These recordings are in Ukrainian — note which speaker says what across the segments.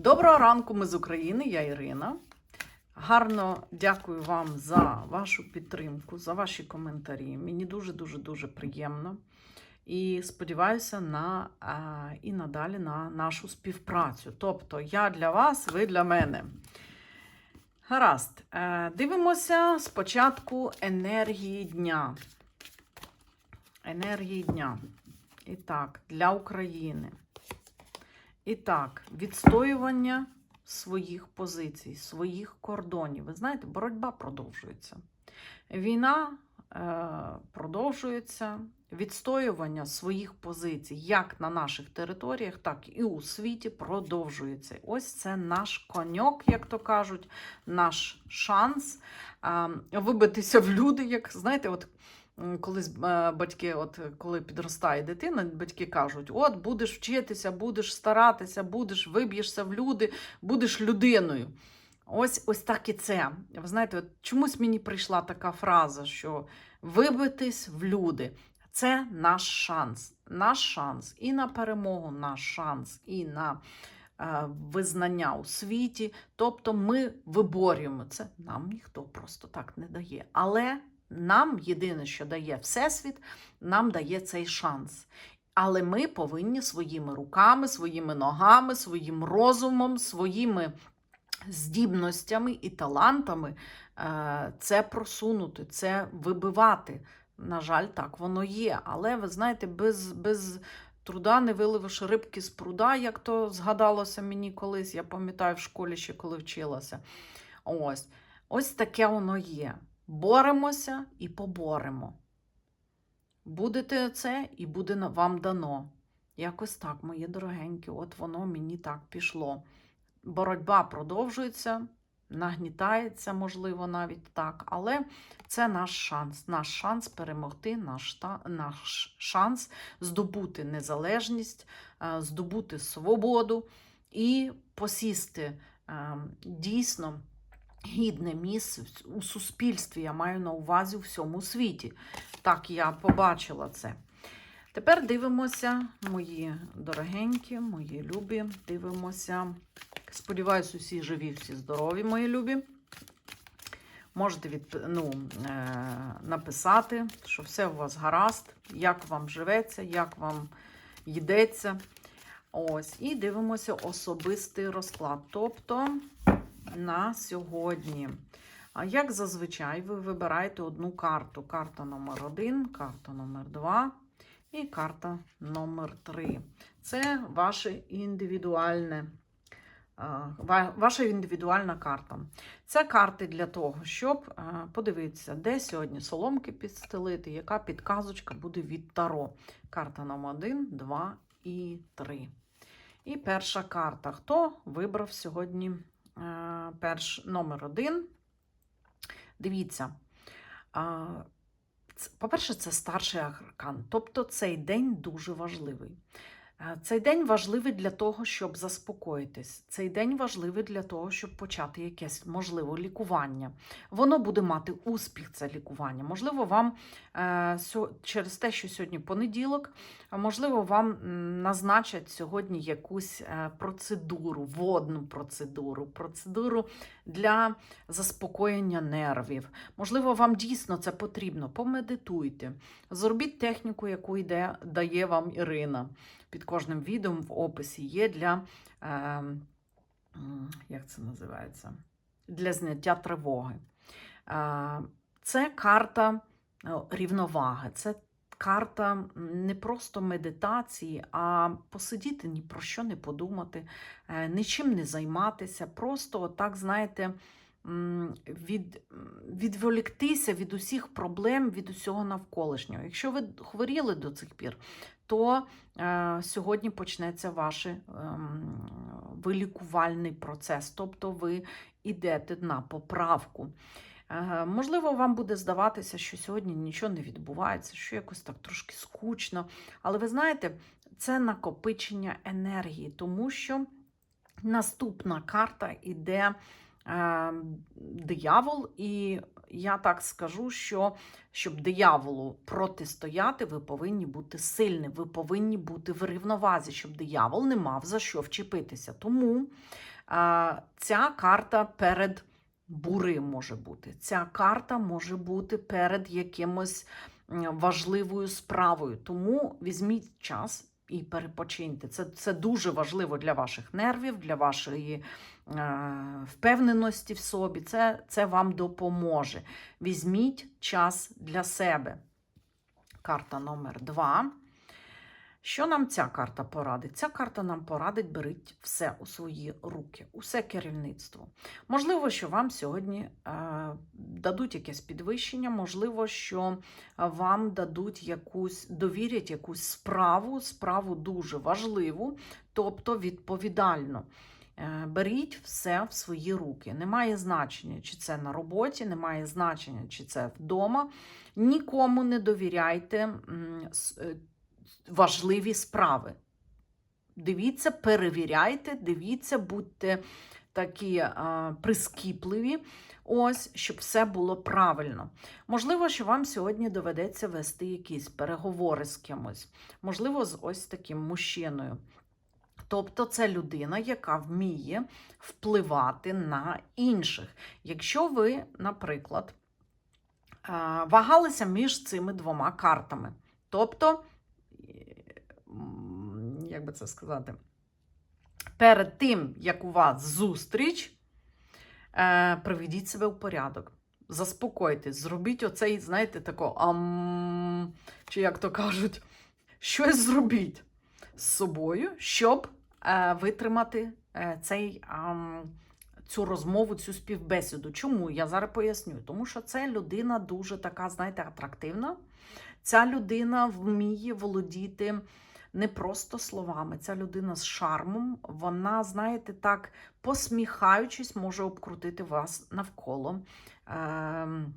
Speaker 1: Доброго ранку, ми з України, я Ірина. Гарно дякую вам за вашу підтримку, за ваші коментарі. Мені дуже-дуже дуже приємно. І сподіваюся на а, і надалі на нашу співпрацю. Тобто я для вас, ви для мене. Гаразд. Е, Дивимося спочатку енергії дня. Енергії дня. І так, для України. І так, відстоювання своїх позицій, своїх кордонів. Ви знаєте, боротьба продовжується. Війна е, продовжується, відстоювання своїх позицій, як на наших територіях, так і у світі, продовжується. Ось це наш коньок, як то кажуть, наш шанс е, вибитися в люди, як знаєте, от. Колись е, батьки, от коли підростає дитина, батьки кажуть: от будеш вчитися, будеш старатися, будеш виб'єшся в люди, будеш людиною. Ось ось так і це. Ви знаєте, от чомусь мені прийшла така фраза, що вибитись в люди це наш шанс. Наш шанс і на перемогу, наш шанс, і на е, визнання у світі. Тобто ми виборюємо це. Нам ніхто просто так не дає. Але нам єдине, що дає Всесвіт, нам дає цей шанс. Але ми повинні своїми руками, своїми ногами, своїм розумом, своїми здібностями і талантами е, це просунути, це вибивати. На жаль, так воно є. Але ви знаєте, без, без труда не виливиш рибки з пруда, як то згадалося мені колись. Я пам'ятаю в школі ще коли вчилася. Ось. Ось таке воно є. Боремося і поборемо. Будете це, і буде вам дано. Якось так, мої дорогенькі, от воно мені так пішло. Боротьба продовжується, нагнітається, можливо, навіть так, але це наш шанс. Наш шанс перемогти, наш, та- наш шанс здобути незалежність, е, здобути свободу і посісти е, дійсно гідне місце у суспільстві. Я маю на увазі у всьому світі. Так, я побачила це. Тепер дивимося, мої дорогенькі, мої любі. Дивимося. Сподіваюсь, усі живі, всі здорові, мої любі. Можете від, ну, е, написати, що все у вас гаразд, як вам живеться, як вам йдеться. Ось, і дивимося особистий розклад. Тобто на сьогодні. Як зазвичай, ви вибираєте одну карту. Карта номер 1 карта номер 2 і карта номер 3 Це ваше індивідуальне, ваша індивідуальна карта. Це карти для того, щоб подивитися, де сьогодні соломки підстелити, яка підказочка буде від Таро. Карта номер 1, 2 і 3. І перша карта. Хто вибрав сьогодні е, перш номер один? Дивіться. По-перше, це старший аркан. Тобто цей день дуже важливий. Е, Цей день важливий для того, щоб заспокоїтись. Цей день важливий для того, щоб почати якесь можливо лікування. Воно буде мати успіх, це лікування. Можливо, вам е, через те, що сьогодні понеділок, можливо, вам назначать сьогодні якусь е, процедуру, водну процедуру, процедуру для заспокоєння нервів. Можливо, вам дійсно це потрібно. Помедитуйте, зробіть техніку, яку йде, дає вам Ірина. Під кожним відео в описі є для, е, як це називається? Для зняття тривоги. Е, це карта е, рівноваги. Це карта не просто медитації, а посидіти ні про що не подумати, е, нічим не займатися, просто так, знаєте, від, відволіктися від усіх проблем, від усього навколишнього. Якщо ви хворіли до цих пір, то е, сьогодні почнеться ваш ем, вилікувальний процес, тобто ви йдете на поправку. Е, Можливо, вам буде здаватися, що сьогодні нічого не відбувається, що якось так трошки скучно. Але ви знаєте, це накопичення енергії, тому що наступна карта іде е, диявол, і я так скажу, що щоб дияволу протистояти, ви повинні бути сильні, ви повинні бути в рівновазі, щоб диявол не мав за що вчепитися. Тому а, ця карта перед бури може бути. Ця карта може бути перед якимось важливою справою. Тому візьміть час і перепочиньте. Це, це дуже важливо для ваших нервів, для вашої е, впевненості в собі. Це, це вам допоможе. Візьміть час для себе. Карта номер два. Що нам ця карта порадить? Ця карта нам порадить, беріть все у свої руки, усе керівництво. Можливо, що вам сьогодні е, дадуть якесь підвищення, можливо, що вам дадуть якусь, довірять якусь справу, справу дуже важливу, тобто відповідальну. Е, Беріть все в свої руки. Немає значення, чи це на роботі, немає значення, чи це вдома. Нікому не довіряйте е, важливі справи. Дивіться, перевіряйте, дивіться, будьте такі а, прискіпливі, ось, щоб все було правильно. Можливо, що вам сьогодні доведеться вести якісь переговори з кимось, можливо, з ось таким мужчиною. Тобто це людина, яка вміє впливати на інших. Якщо ви, наприклад, вагалися між цими двома картами, тобто, як би це сказати, перед тим, як у вас зустріч, е, приведіть себе в порядок. Заспокойтесь, зробіть оцей, знаєте, тако, ам, чи як то кажуть, щось зробіть з собою, щоб витримати е, цей, цю розмову, цю співбесіду. Чому? Я зараз поясню. Тому що це людина дуже така, знаєте, атрактивна. Ця людина вміє володіти не просто словами. Ця людина з шармом. Вона, знаєте, так посміхаючись, може обкрутити вас навколо. Ем,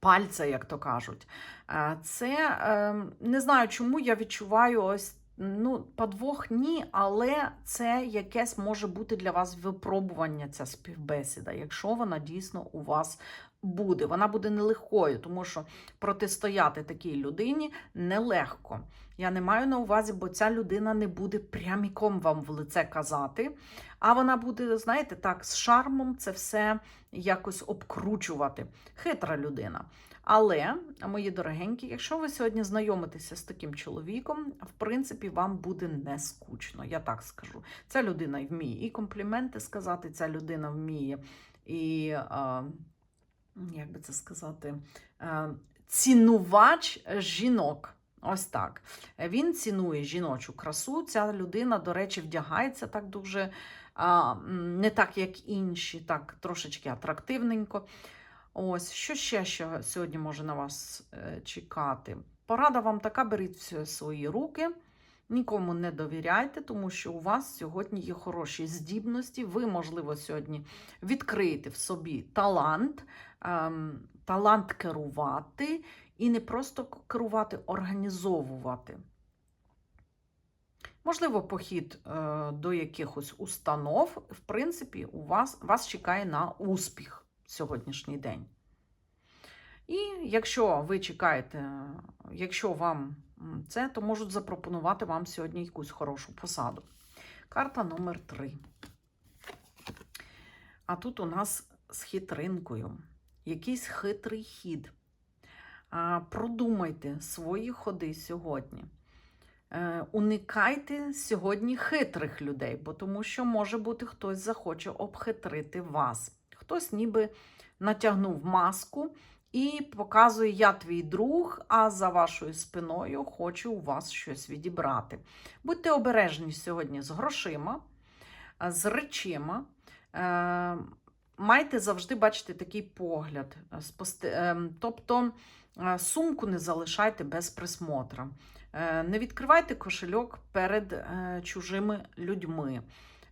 Speaker 1: Пальця, як то кажуть. Е, Це ем, не знаю, чому я відчуваю ось ну, подвох ні, але це якесь може бути для вас випробування, ця співбесіда, якщо вона дійсно у вас буде. Вона буде нелегкою, тому що протистояти такій людині нелегко. Я не маю на увазі, бо ця людина не буде пряміком вам в лице казати, а вона буде, знаєте, так, з шармом це все якось обкручувати. Хитра людина. Але, мої дорогенькі, якщо ви сьогодні знайомитеся з таким чоловіком, в принципі, вам буде не скучно, я так скажу. Ця людина вміє і компліменти сказати, ця людина вміє і, а, як би це сказати, цінувач жінок. Ось так. Він цінує жіночу красу. Ця людина, до речі, вдягається так дуже не так, як інші, так трошечки атрактивненько. Ось, що ще що сьогодні може на вас е, чекати? Порада вам така: беріть свої руки, нікому не довіряйте, тому що у вас сьогодні є хороші здібності. Ви, можливо, сьогодні відкриєте в собі талант, ем, талант керувати і не просто керувати, організовувати. Можливо, похід е, до якихось установ, в принципі, у вас, вас чекає на успіх сьогоднішній день. І якщо ви чекаєте, якщо вам це, то можуть запропонувати вам сьогодні якусь хорошу посаду. Карта номер 3. А тут у нас з хитринкою. Якийсь хитрий хід. Продумайте свої ходи сьогодні. Е, Уникайте сьогодні хитрих людей, бо тому що може бути хтось захоче обхитрити вас. Хтось ніби натягнув маску і показує, я твій друг, а за вашою спиною хочу у вас щось відібрати. Будьте обережні сьогодні з грошима, е, з речима. Майте завжди бачити такий погляд. е, спосте- е, Тобто е, сумку не залишайте без присмотра. Е, Не відкривайте кошельок перед чужими людьми.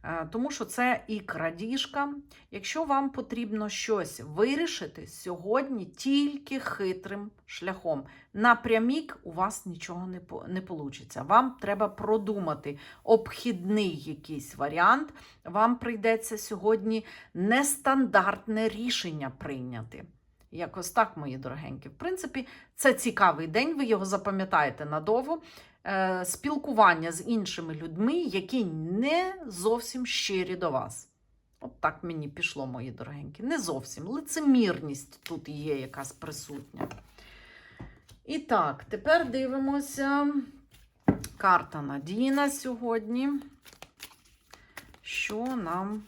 Speaker 1: Е, Тому що це і крадіжка. Якщо вам потрібно щось вирішити сьогодні тільки хитрим шляхом. Напрямік у вас нічого не, не вийде. Вам треба продумати обхідний якийсь варіант. Вам прийдеться сьогодні нестандартне рішення прийняти. Якось так, мої дорогенькі. В принципі, це цікавий день, ви його запам'ятаєте надовго. Е, спілкування з іншими людьми, які не зовсім щирі до вас. От так мені пішло, мої дорогенькі. Не зовсім. Лицемірність тут є якась присутня. І так, тепер дивимося. Карта надії на сьогодні. Що нам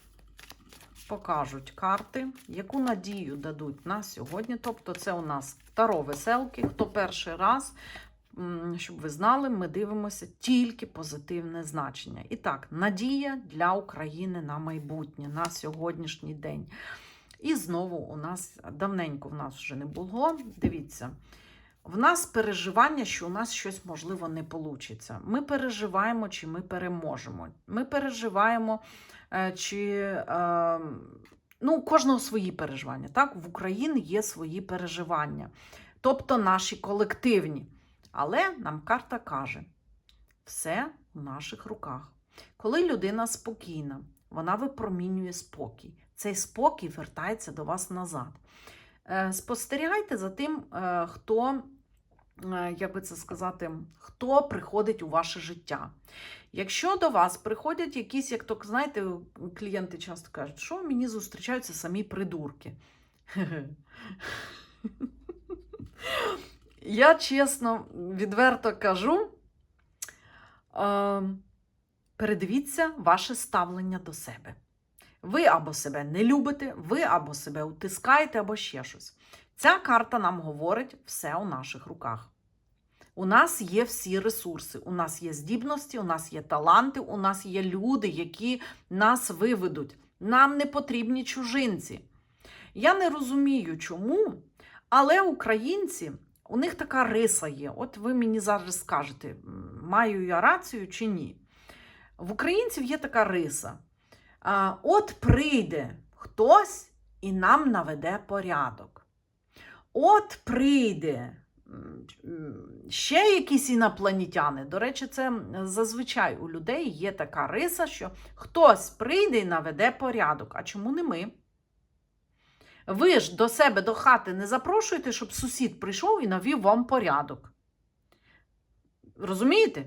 Speaker 1: покажуть карти, яку надію дадуть на сьогодні? Тобто, це у нас Таро веселки. Хто перший раз, щоб ви знали, ми дивимося тільки позитивне значення. І так, надія для України на майбутнє, на сьогоднішній день. І знову у нас давненько в нас вже не було. Дивіться. В нас переживання, що у нас щось можливо не вийде. Ми переживаємо, чи ми переможемо. Ми переживаємо, е, чи е, ну, у кожного свої переживання. Так? В Україні є свої переживання, тобто наші колективні. Але нам карта каже: все в наших руках. Коли людина спокійна, вона випромінює спокій. Цей спокій вертається до вас назад. Е, Спостерігайте за тим, е, хто, е, як би це сказати, хто приходить у ваше життя. Якщо до вас приходять якісь, як то знаєте, клієнти часто кажуть, що мені зустрічаються самі придурки. Я чесно, відверто кажу, е, передивіться ваше ставлення до себе. Ви або себе не любите, ви або себе утискаєте, або ще щось. Ця карта нам говорить все у наших руках. У нас є всі ресурси, у нас є здібності, у нас є таланти, у нас є люди, які нас виведуть. Нам не потрібні чужинці. Я не розумію, чому, але українці, у них така риса є. От ви мені зараз скажете, маю я рацію чи ні. В українців є така риса. От прийде хтось і нам наведе порядок. От прийде ще якісь інопланетяни. До речі, це зазвичай у людей є така риса, що хтось прийде і наведе порядок. А чому не ми? Ви ж до себе до хати не запрошуєте, щоб сусід прийшов і навів вам порядок. Розумієте?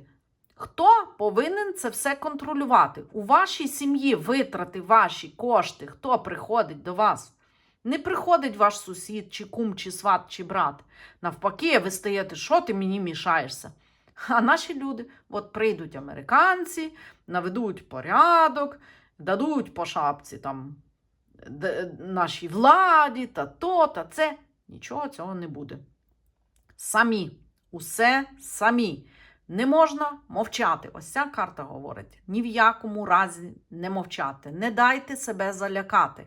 Speaker 1: Хто повинен це все контролювати? У вашій сім'ї витрати ваші кошти, хто приходить до вас? Не приходить ваш сусід, чи кум, чи сват, чи брат. Навпаки, ви стаєте, що ти мені мішаєшся? А наші люди, от прийдуть американці, наведуть порядок, дадуть по шапці там нашій владі, та то, та це. Нічого цього не буде. Самі, усе самі. Не можна мовчати. Ось ця карта говорить: ні в якому разі не мовчати. Не дайте себе залякати.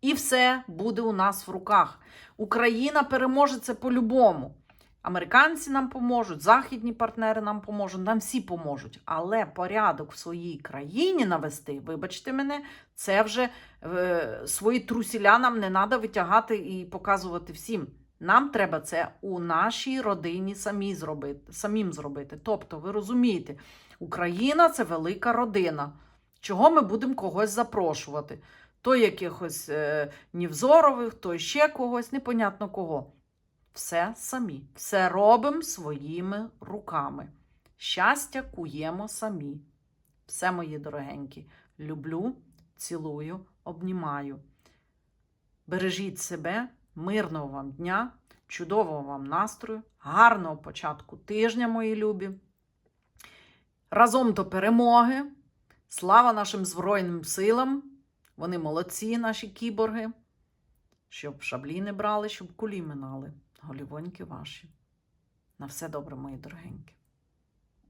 Speaker 1: І все буде у нас в руках. Україна переможе це по-любому. Американці нам поможуть, західні партнери нам поможуть, нам всі поможуть. Але порядок в своїй країні навести, вибачте мене, це вже е, свої трусіля нам не треба витягати і показувати всім. Нам треба це у нашій родині самі зробити, самим зробити. Тобто, ви розумієте, Україна це велика родина. Чого ми будемо когось запрошувати? То якихось е, Нівзорових, то ще когось, непонятно кого. Все самі, все робимо своїми руками. Щастя куємо самі. Все, мої дорогенькі, люблю, цілую, обнімаю. Бережіть себе, мирного вам дня, чудового вам настрою, гарного початку тижня, мої любі. Разом до перемоги. Слава нашим Збройним силам! Вони молодці, наші кіборги. Щоб шаблі не брали, щоб кулі минали. Голівоньки ваші. На все добре, мої дорогенькі.